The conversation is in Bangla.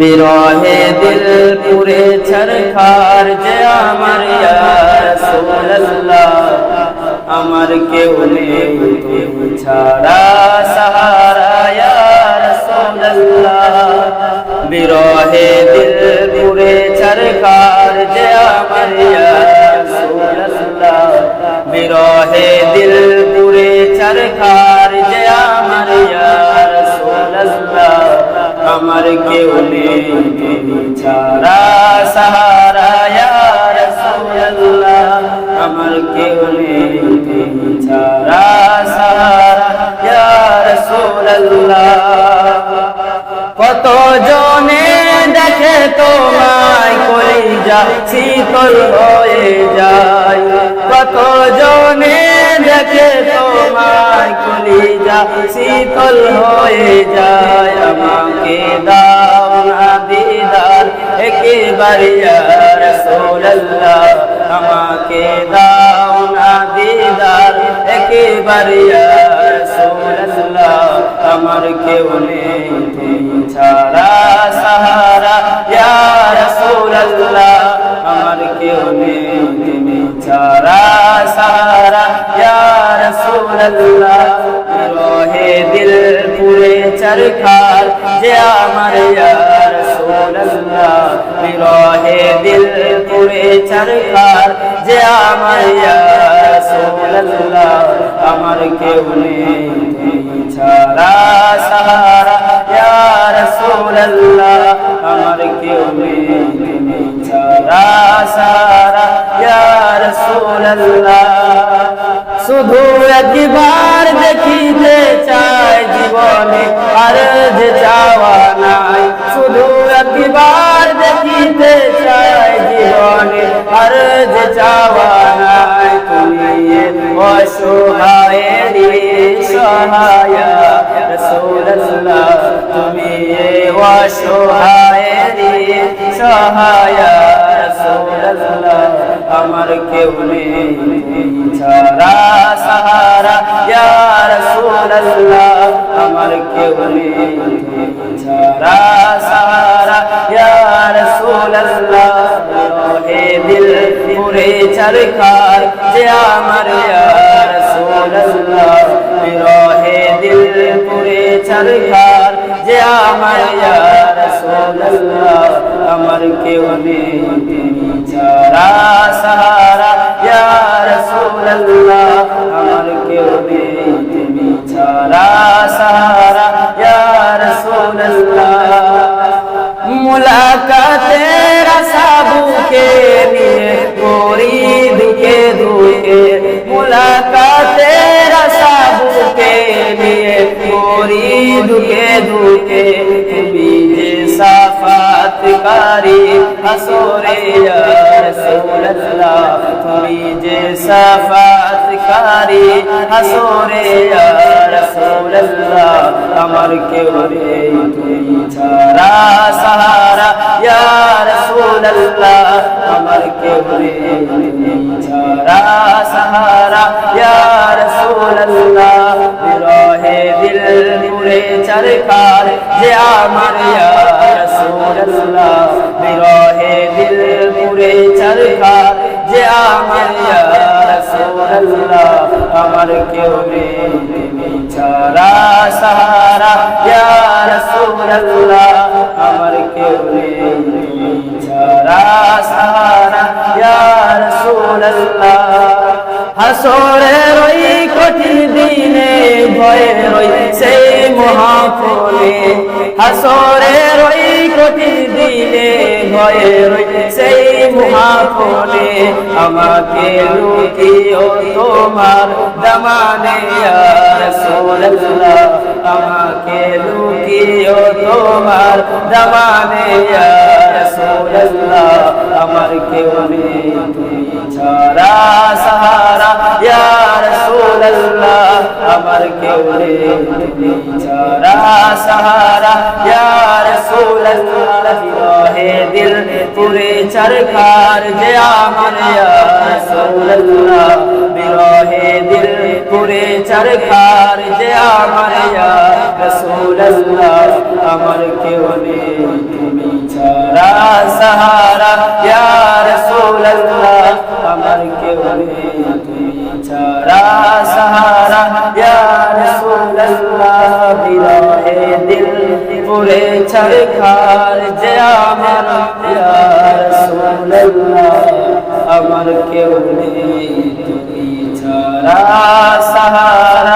বিরহে দিল পুরে ছরখার যে আমার রাসূলুল্লাহ। আমার কেউ নেই, তুমি ছাড়া সাহারা ইয়া রাসূলুল্লাহ। বিরহে দিল পুরে ছরখার যে আমার রাসূলুল্লাহ। বিরহে দিল আমার কেউ নেই। তুমি ছাড়া সাহারা রাসূলুল্লাহ আমার কেউ নেই। তুমি ছাড়া সাহারা ইয়া রাসূলুল্লাহ কত জনে দেখে তোমায় কলিজা শীতল হয়ে যায়। কত জনে দেখে তোমায় কলিজা শীতল হয়ে যায়। আমাকে দাও না দিদার একেবারে রসোল্লাহ আমাকে দাও না দিদার একেবারে রসোল্লাহ আমার কেউ নেই ছাড়া সাহারা। রাসূলুল্লাহ, আমার কেউ নেই ছাড়া সাহারা। দিল চরখার যে আমার ইয়া রাসূলুল্লাহ রহে দিল পুরে চরখার যে আমার আমার কেউ নেই ছাড়া সাহারা। রাসূলুল্লাহ, আমার কেউ নেই ছাড়া সাহারা। রাসূলুল্লাহ, শুধু একবার চাওয়া নাই তুমি অসহায়েরি সহায়। রসুল্লাহ তুমি অসহায়েরি সহায়। রসুল্লাহ আমার কেউ নেই ছাড়া সাহারা। ইয়া রসুল্লাহ আমার কেউ নেই ছাড়া পুরে চরখার যে আমার ইয়া রসুল্লাহ রহে দিল পুরে চরখার যে আমার ইয়া রসুল্লাহ আমার কেউ মুলাকাতের রাসাবুকে নিয়ে করি দুকে দুকে মুলাকাতে রাসাবুকে নিয়ে করি দুকে দুকে তুমি যে সাফাত কারি রসুল্লাহ তুমি যে সাফাত কারি হাসরে রসুল্লাহ আমার কেউ নেই তুমি ছাড়া সাহারা ইয়া রসুল্লাহ আমার কেউ নেই তুমি ছাড়া সাহারা ইয়া রসুল্লাহ রহে দিল মুড়ে চরকার যে আমার ইয়া রসুল্লাহ রহে দিল মুড়ে চরকার যে আমার আমার কেউ ছাড়া সাহারা রসুল্লাহ আমার কেউ ছাড়া সাহারা রসুল্লাহ হাসরের ওই কঠিন দিনে ভয়ে রই সেই মহাফলে হাসরের ওই কঠিন দিনে ভয়ে রই সেই মহাফলে আমাকে লুকিও তোমার দমানে রসুল্লাহ আমাকে লুকিও তোমার দমানে রসুল্লাহ আমার কেউ নেই, তুমি ছাড়া সাহারা, ইয়া রাসূলুল্লাহ, আমার কেউ নেই, তুমি ছাড়া সাহারা, ইয়া রাসূলুল্লাহ। হে দিল পুরে চরকার যে আমার বিরহে দিল পুরে চরকার যে আমার ইয়া আমার কেউ নেই তুমি ছাড়া। সাহারা ইয়া ছাড়খার যে আমার আমার কেউ নেই তুমি ছাড়া সাহারা